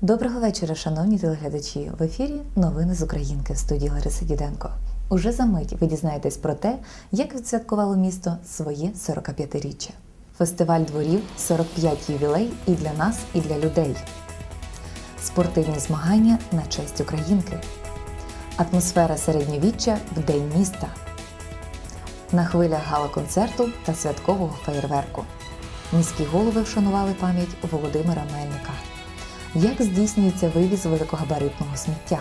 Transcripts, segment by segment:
Доброго вечора, шановні телеглядачі. В ефірі новини з Українки в студії Лариси Діденко. Уже за мить ви дізнаєтесь про те, як відсвяткувало місто своє 45-річчя. Фестиваль дворів 45 ювілей і для нас, і для людей. Спортивні змагання на честь українки. Атмосфера середньовіччя в День міста. На хвилях гала-концерту та святкового феєрверку. Міські голови вшанували пам'ять Володимира Мельника як здійснюється вивіз великогабаритного сміття.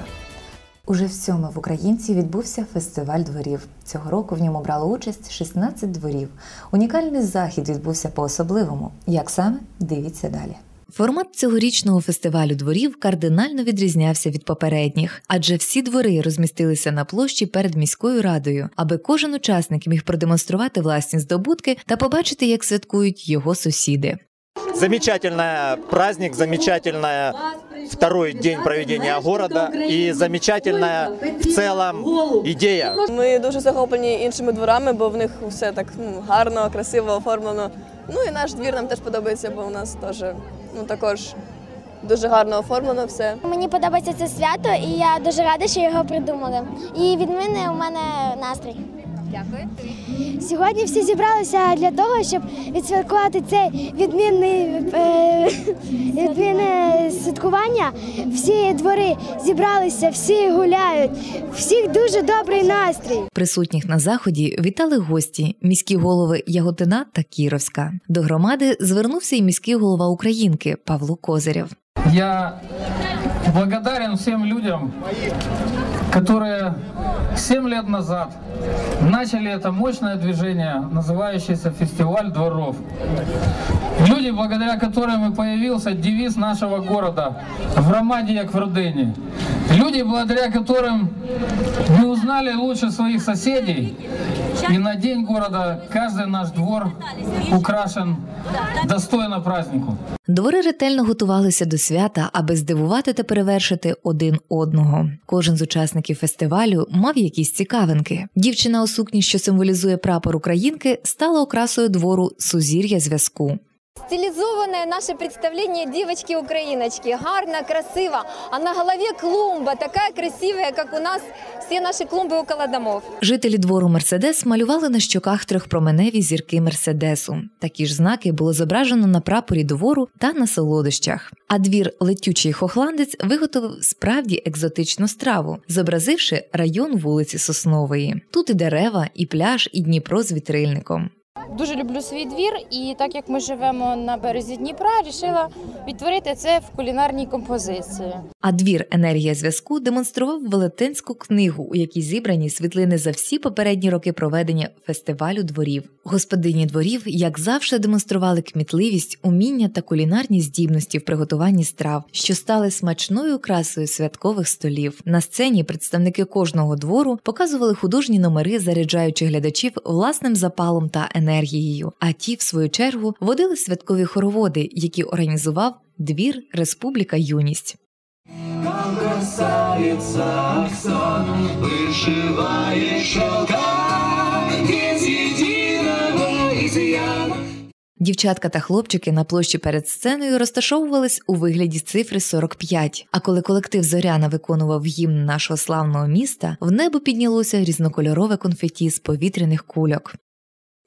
Уже в сьоме в Українці відбувся фестиваль дворів. Цього року в ньому брало участь 16 дворів. Унікальний захід відбувся по-особливому. Як саме дивіться далі. Формат цьогорічного фестивалю дворів кардинально відрізнявся від попередніх, адже всі двори розмістилися на площі перед міською радою, аби кожен учасник міг продемонструвати власні здобутки та побачити, як святкують його сусіди. Замечательный праздник, замечательная второй день проведения города і замечательная в целом ідея. Ми дуже захоплені іншими дворами, бо в них все так ну, гарно, красиво оформлено. Ну і наш двір нам теж подобається, бо у нас теж ну також дуже гарно оформлено все. Мені подобається це свято, і я дуже рада, що його придумали. І від мене у мене настрій. Дякую. Сьогодні всі зібралися для того, щоб відсвяткувати це відмінний е, відмінне святкування. Всі двори зібралися, всі гуляють, всіх дуже добрий настрій. Присутніх на заході вітали гості, міські голови Яготина та Кіровська. До громади звернувся і міський голова Українки Павло Козирєв. Я благодарен всем людям, которые 7 лет назад начали это мощное движение, называющееся «Фестиваль дворов». Люди, благодаря которым и появился девиз нашего города «В Ромаде, як в родині». Люди, благодаря которым мы узнали лучше своих соседей, и на день города каждый наш двор украшен достойно празднику. Двори ретельно готувалися до свята, аби здивувати та перевершити один одного. Кожен з учасників фестивалю мав якісь цікавинки. Дівчина у сукні, що символізує прапор Українки, стала окрасою двору сузір'я зв'язку. Стилизованное наше представление девочки-украиночки. Гарно, красиво. А на голове клумба, такая красивая, как у нас все наши клумбы около домов. Жителі двору Мерседес малювали на щоках трьохпроменеві зірки Мерседесу. Такі ж знаки було зображено на прапорі двору та на солодощах. А двір летючий хохландець виготовив справді екзотичну страву, зобразивши район вулиці Соснової. Тут і дерева, і пляж, і Дніпро з вітрильником. Дуже люблю свій двір, і так як ми живемо на березі Дніпра, вирішила відтворити це в кулінарній композиції. А двір енергія зв'язку демонстрував велетенську книгу, у якій зібрані світлини за всі попередні роки проведення фестивалю дворів. Господині дворів, як завжди, демонстрували кмітливість, уміння та кулінарні здібності в приготуванні страв, що стали смачною красою святкових столів. На сцені представники кожного двору показували художні номери, заряджаючи глядачів власним запалом та енергією. А ті, в свою чергу, водили святкові хороводи, які організував двір Республіка Юність. Там красавица Оксана вышивает шелка без единого изъяна. Дівчатка та хлопчики на площі перед сценою розташовувались у вигляді цифри 45. А коли колектив Зоряна виконував гімн нашого славного міста, в небо піднялося різнокольорове конфеті з повітряних кульок.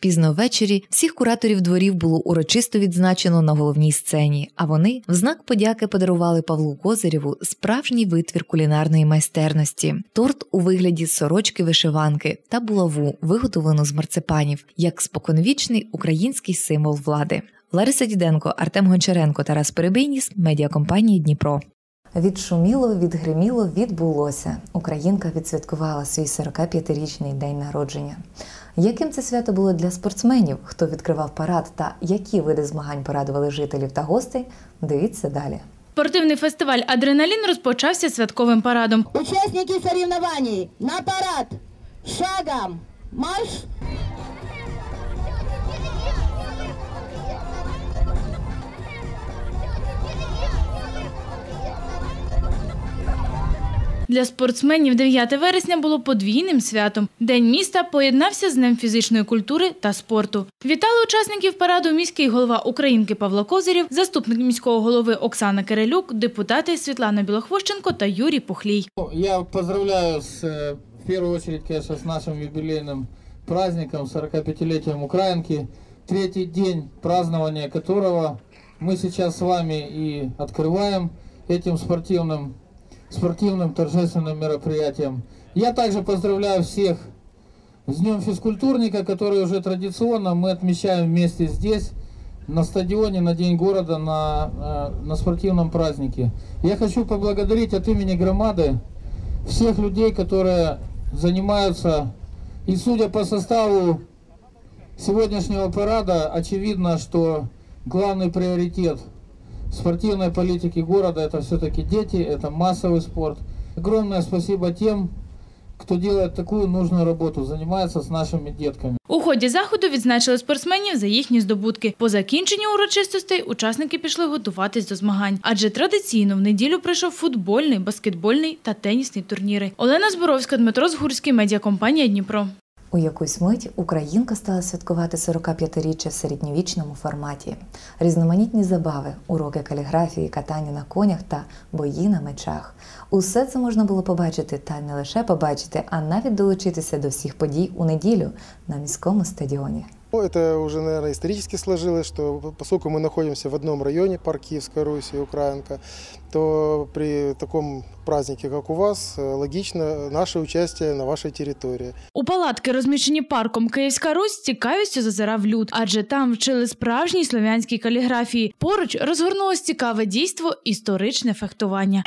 Пізно ввечері всіх кураторів дворів було урочисто відзначено на головній сцені, а вони в знак подяки подарували Павлу Козирєву справжній витвір кулінарної майстерності, торт у вигляді сорочки вишиванки та булаву, виготовлену з марципанів, як споконвічний український символ влади. Лариса Діденко, Артем Гончаренко, Тарас Перебийніс, медіакомпанії Дніпро. Відшуміло, відгриміло, відбулося. Українка відсвяткувала свій 45-річний день народження. Яким це свято було для спортсменів, хто відкривав парад та які види змагань порадували жителів та гостей? Дивіться далі. Спортивний фестиваль Адреналін розпочався святковим парадом. Учасники соревнований на парад шагом марш! Для спортсменів 9 вересня було подвійним святом. День міста поєднався з Днем фізичної культури та спорту. Вітали учасників параду міський голова Українки Павло Козирів, заступник міського голови Оксана Кирилюк, депутати Світлана Білохвощенко та Юрій Пухлій. Я поздравляю с, э, в первую очередь, конечно, с нашим юбилейным праздником, 45-летием Украинки, третий день празднования которого мы сейчас с вами и открываем этим спортивным, спортивным торжественным мероприятием. Я также поздравляю всех с Днем физкультурника, который уже традиционно мы отмечаем вместе здесь, на стадионе, на День города, на, э, на спортивном празднике. Я хочу поблагодарить от имени громады всех людей, которые занимаются, и судя по составу сегодняшнего парада, очевидно, что главный приоритет спортивной политики города это все-таки дети, это массовый спорт. Огромное спасибо тем, кто делает такую нужную работу, занимается с нашими детками. У ході заходу відзначили спортсменів за їхні здобутки. По закінченню урочистостей учасники пішли готуватись до змагань, адже традиційно в неділю прийшов футбольний, баскетбольний та тенісний турніри. Олена Зборовська, Дмитро Згурський, медіакомпанія Дніпро. У якусь мить Українка стала святкувати 45-річчя в середньовічному форматі. Різноманітні забави, уроки каліграфії, катання на конях та бої на мечах. Усе це можна було побачити та не лише побачити, а навіть долучитися до всіх подій у неділю на міському стадіоні. Ну, Это уже, наверное, исторически сложилось, что поскольку мы находимся в одном районе, парк Киевская Русь и Украинка, то при таком празднике, как у вас, э, логично наше участие на вашей территории. У палатки, розміщені парком Київська Русь, з цікавістю зазирав люд, адже там вчили справжній слов'янській каліграфії. Поруч розгорнулось цікаве дійство історичне фехтування.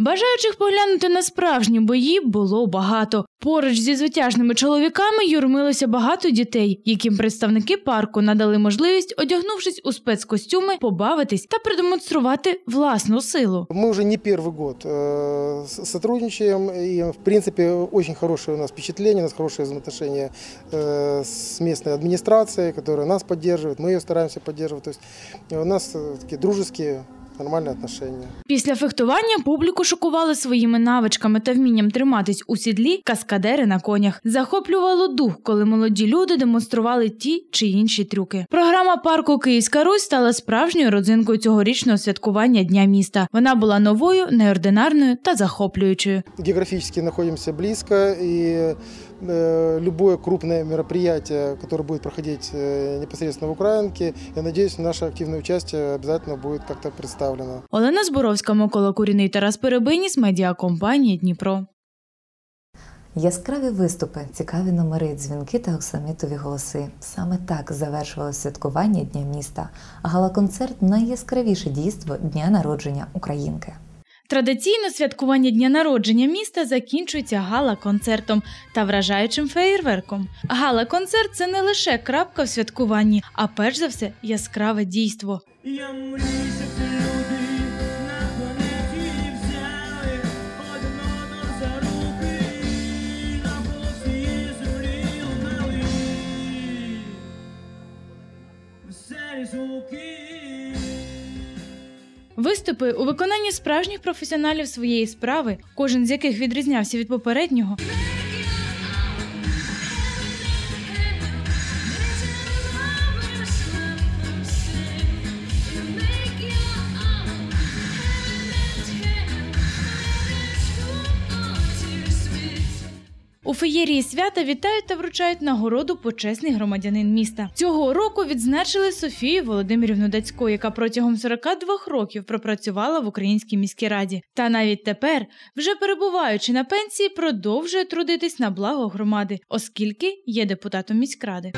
Бажаючих поглянути на справжні бої було багато. Поруч зі звитяжними чоловіками юрмилося багато дітей, яким представники парку надали можливість, одягнувшись у спецкостюми, побавитись та продемонструвати власну силу. Мы уже не первый год э, с- сотрудничаем, и, в принципе, очень хорошее у нас впечатление, у нас хорошие взаимоотношения э, с местной администрацией, которая нас поддерживает, мы ее стараемся поддерживать. То есть э, у нас э, такие нормальные отношения. Після фехтування публіку шокували своїми навичками та вмінням триматись у сідлі каскадери на конях. Захоплювало дух, коли молоді люди демонстрували ті чи інші трюки. Програма парку Київська Русь стала справжньою родзинкою цьогорічного святкування Дня міста. Вона була новою, неординарною та захоплюючою. Географически находимся близко, и э, любое крупное мероприятие, которое будет проходить э, непосредственно в Украинке, я надеюсь, наше активное участие обязательно будет как-то представлено. Олена Зборовська, Микола Куріний, Тарас Перебиніс, медіакомпанія Дніпро. Яскраві виступи, цікаві номери, дзвінки та оксамитові голоси. Саме так завершувалося святкування Дня міста. Гала-концерт найяскравіше дійство дня народження Українки. Традиційно святкування дня народження міста закінчується гала-концертом та вражаючим феєрверком. Гала-концерт це не лише крапка в святкуванні, а перш за все яскраве дійство. Я мрію, щоб Виступи у виконанні справжніх професіоналів своєї справи, кожен з яких відрізнявся від попереднього. Феєрії свята вітають та вручають нагороду почесний громадянин міста. Цього року відзначили Софію Володимирівну Дацько, яка протягом 42 років пропрацювала в Українській міській раді. Та навіть тепер, вже перебуваючи на пенсії, продовжує трудитись на благо громади, оскільки є депутатом міськради.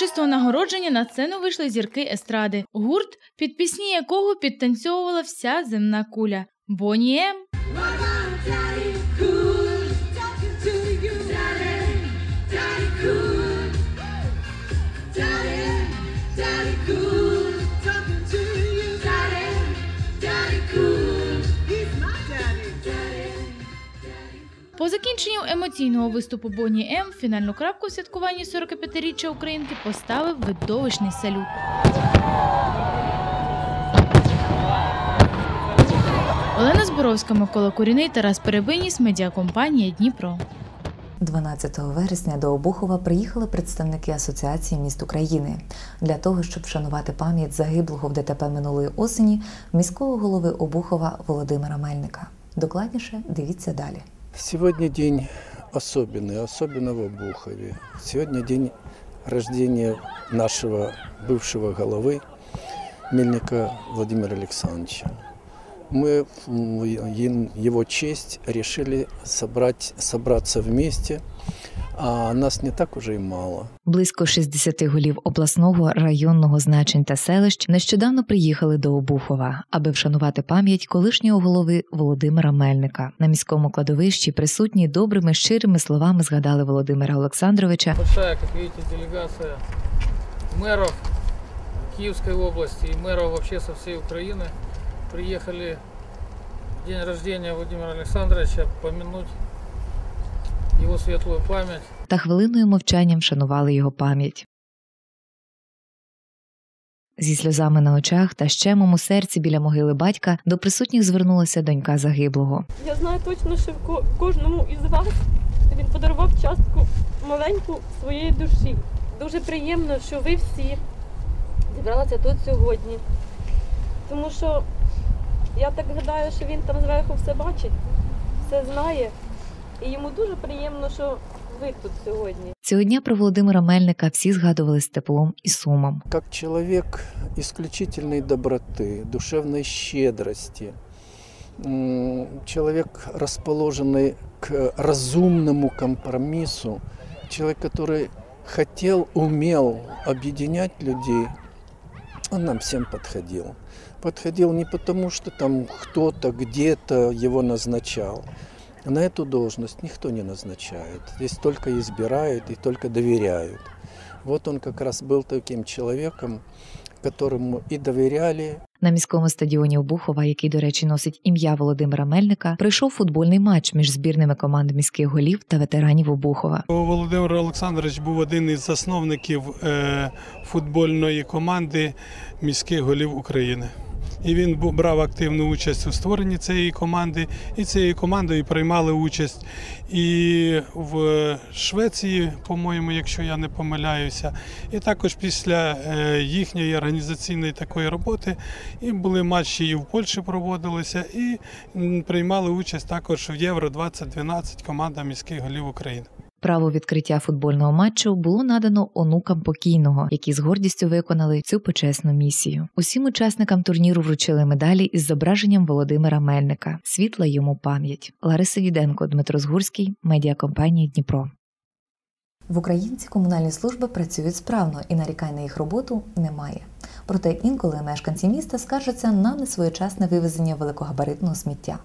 Урочистого нагородження на сцену вийшли зірки естради, гурт, під пісні якого підтанцьовувала вся земна куля. Боні Закінченням емоційного виступу Боні М фінальну крапку в святкуванні 45-річчя Українки поставив видовищний салют. Олена Зборовська, Микола Куріний, Тарас Перебиніс, медіакомпанія Дніпро. 12 вересня до Обухова приїхали представники Асоціації міст України для того, щоб вшанувати пам'ять загиблого в ДТП минулої осені міського голови Обухова Володимира Мельника. Докладніше дивіться далі. Сегодня день особенный, особенно в Обухове. Сегодня день рождения нашего бывшего головы Мельника Владимира Александровича. Мы в е- его честь решили собрать, собраться вместе, а нас не так уже и мало. Близько 60 голів обласного, районного значень та селищ нещодавно приїхали до Обухова, аби вшанувати пам'ять колишнього голови Володимира Мельника. На міському кладовищі присутні добрими щирими словами згадали Володимира Олександровича, Большая, как видите, делегация мэров Киевской области и мэров вообще со всей Украины приехали в день рождения Владимира Александровича помянуть его светлую память. та хвилиною мовчанням вшанували його пам'ять. Зі сльозами на очах та щемом у серці біля могили батька до присутніх звернулася донька загиблого. Я знаю точно, що в кожному із вас він подарував частку маленьку своєї душі. Дуже приємно, що ви всі зібралися тут сьогодні. Тому що я так гадаю, що він там зверху все бачить, все знає. І йому дуже приємно, що ви тут сьогодні. Цього дня про Володимира Мельника всі згадували з теплом і сумом. Как человек исключительной доброты, душевной щедрости, м, человек, расположенный к разумному компромиссу, человек, который хотел, умел объединять людей, Он нам всем подходил. Подходил не потому, что там кто-то где-то его назначал. На эту должность никто не назначает. Здесь только избирают и только доверяют. Вот он как раз был таким человеком, которому и доверяли, На міському стадіоні Обухова, який, до речі, носить ім'я Володимира Мельника, прийшов футбольний матч між збірними команд міських голів та ветеранів Обухова. Володимир Олександрович був один із засновників е, футбольної команди міських голів України. І він брав активну участь у створенні цієї команди, і цією командою приймали участь і в Швеції, по-моєму, якщо я не помиляюся. І також після е, їхньої організаційної такої роботи і були матчі і в Польщі проводилися, і приймали участь також в Євро 2012 команда міських голів України. Право відкриття футбольного матчу було надано онукам покійного, які з гордістю виконали цю почесну місію. Усім учасникам турніру вручили медалі із зображенням Володимира Мельника. Світла йому пам'ять. Лариса Діденко, Дмитро Згурський, медіакомпанія Дніпро. В українці комунальні служби працюють справно і нарікань на їх роботу немає. Проте інколи мешканці міста скаржаться на несвоєчасне вивезення великогабаритного сміття.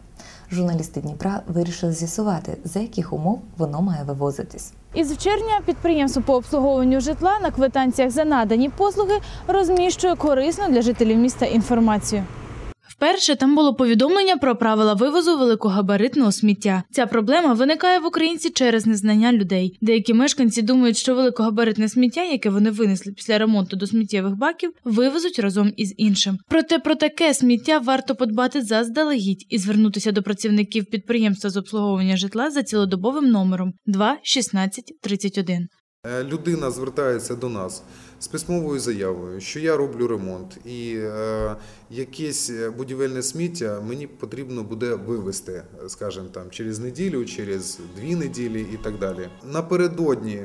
Журналісти Дніпра вирішили з'ясувати, за яких умов воно має вивозитись. Із червня підприємство по обслуговуванню житла на квитанціях за надані послуги розміщує корисну для жителів міста інформацію. Вперше там було повідомлення про правила вивозу великогабаритного сміття. Ця проблема виникає в українці через незнання людей. Деякі мешканці думають, що великогабаритне сміття, яке вони винесли після ремонту до сміттєвих баків, вивезуть разом із іншим. Проте про таке сміття варто подбати заздалегідь і звернутися до працівників підприємства з обслуговування житла за цілодобовим номером 2 16 31. Е, Людина звертається до нас з письмовою заявою, що я роблю ремонт, і е, якесь будівельне сміття мені потрібно буде вивезти, скажімо там, через неділю, через дві неділі і так далі. Напередодні,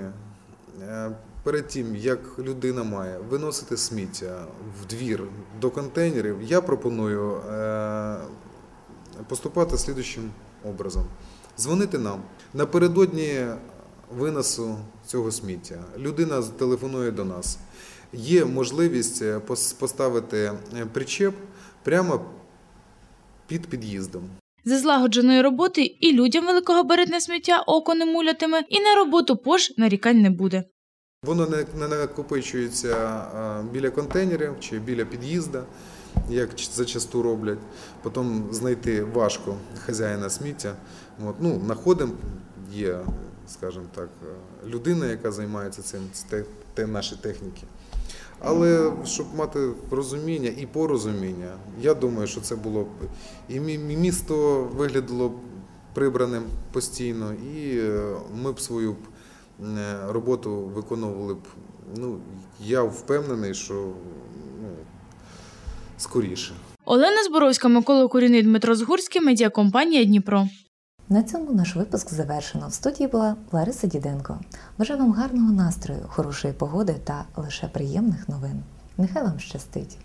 е, перед тим як людина має виносити сміття в двір до контейнерів, я пропоную е, поступати слідуючим образом: дзвонити нам напередодні виносу цього сміття. Людина телефонує до нас. Є можливість е, поставити е, причеп прямо під під'їздом. За злагодженої роботи і людям великогабаритне сміття око не мулятиме, і на роботу пож нарікань не буде. Воно не, накопичується біля контейнерів чи біля під'їзда, як зачасту роблять. Потім знайти важко хазяїна сміття. От, ну, знаходимо, є, скажімо так, е, людина, яка займається цим, це те, наші техніки. Але щоб мати розуміння і порозуміння, я думаю, що це було б і мі- мі- місто виглядало б прибраним постійно, і е, ми б свою е, роботу виконували б. Ну, я впевнений, що ну, скоріше. Олена Зборовська, Микола Куріний, Дмитро Згурський, медіакомпанія Дніпро. На цьому наш випуск завершено. В студії була Лариса Діденко. Бажаю вам гарного настрою, хорошої погоди та лише приємних новин. Нехай вам щастить!